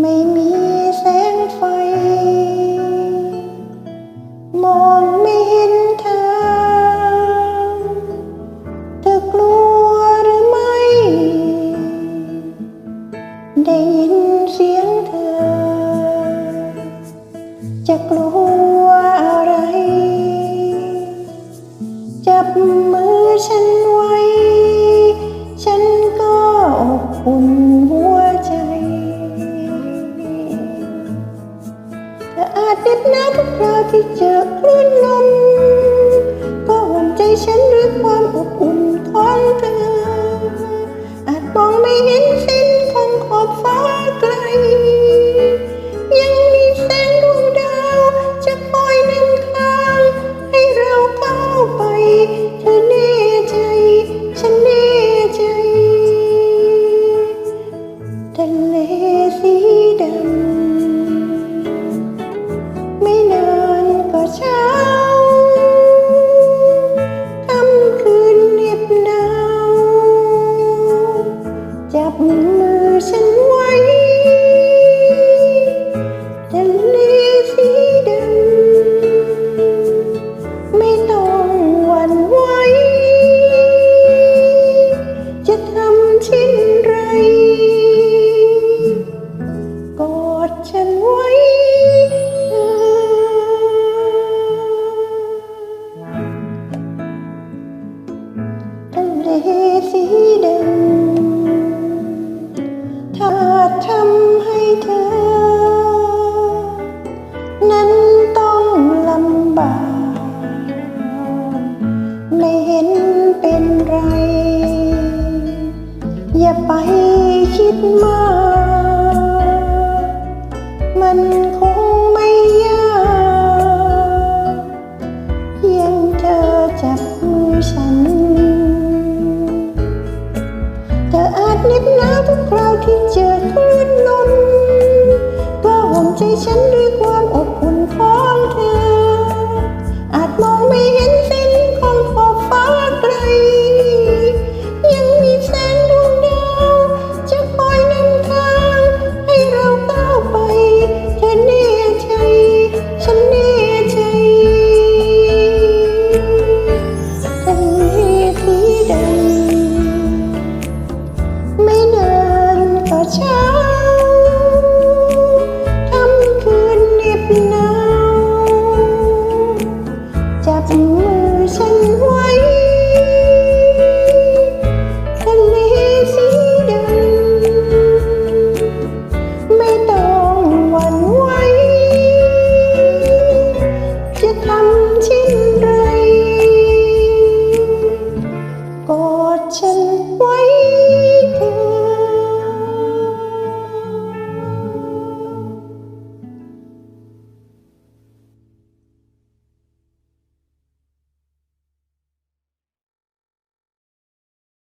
ไม่มีแสงไฟ มองไม่เห็นทางเธอกลัวหรือไม่ ได้ยินเสียงเธอ จะกลัวอะไร จับมือฉันไว้ ฉันก็อบอุ่นหัวใจ Jednak rodzicie, จับมือฉันไว้ทะเลสีดำไม่ต้องหวั่นไหวจะทำเช่นไร กอดฉันไว้ทะเลสีดำ ทำให้เธอ นั้นต้องลำบาก ไม่เห็นเป็นไร อย่าไปคิดมาก มันคง ฉันด้วยความอบอุ่นของเธอ อาจมองไม่เห็นสิ้นของขอบฟ้าไกล ยังมีแสงดวงดาวจะคอยนำทางให้เราก้าวไปเธอแน่ใจ ฉันแน่ใจเป็นเีสีดำไม่นานก็เช้า